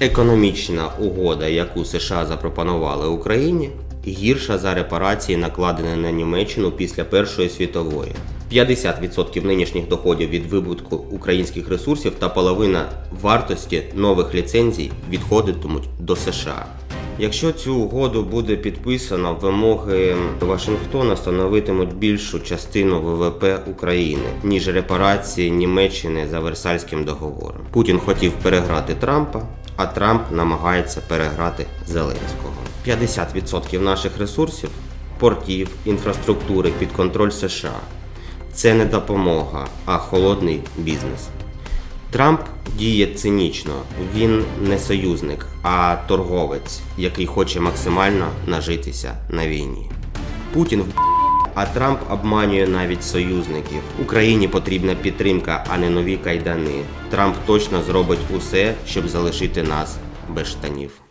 Економічна угода, яку США запропонували Україні, гірша за репарації, накладені на Німеччину після Першої світової. 50% нинішніх доходів від вибутку українських ресурсів та половина вартості нових ліцензій відходитимуть до США. Якщо цю угоду буде підписано, вимоги Вашингтона становитимуть більшу частину ВВП України, ніж репарації Німеччини за Версальським договором. Путін хотів переграти Трампа, а Трамп намагається переграти Зеленського. 50% наших ресурсів, портів, інфраструктури під контроль США. Це не допомога, а холодний бізнес. Трамп діє цинічно. Він не союзник, а торговець, який хоче максимально нажитися на війні. Путін в а Трамп обманює навіть союзників. Україні потрібна підтримка, а не нові кайдани. Трамп точно зробить усе, щоб залишити нас без штанів.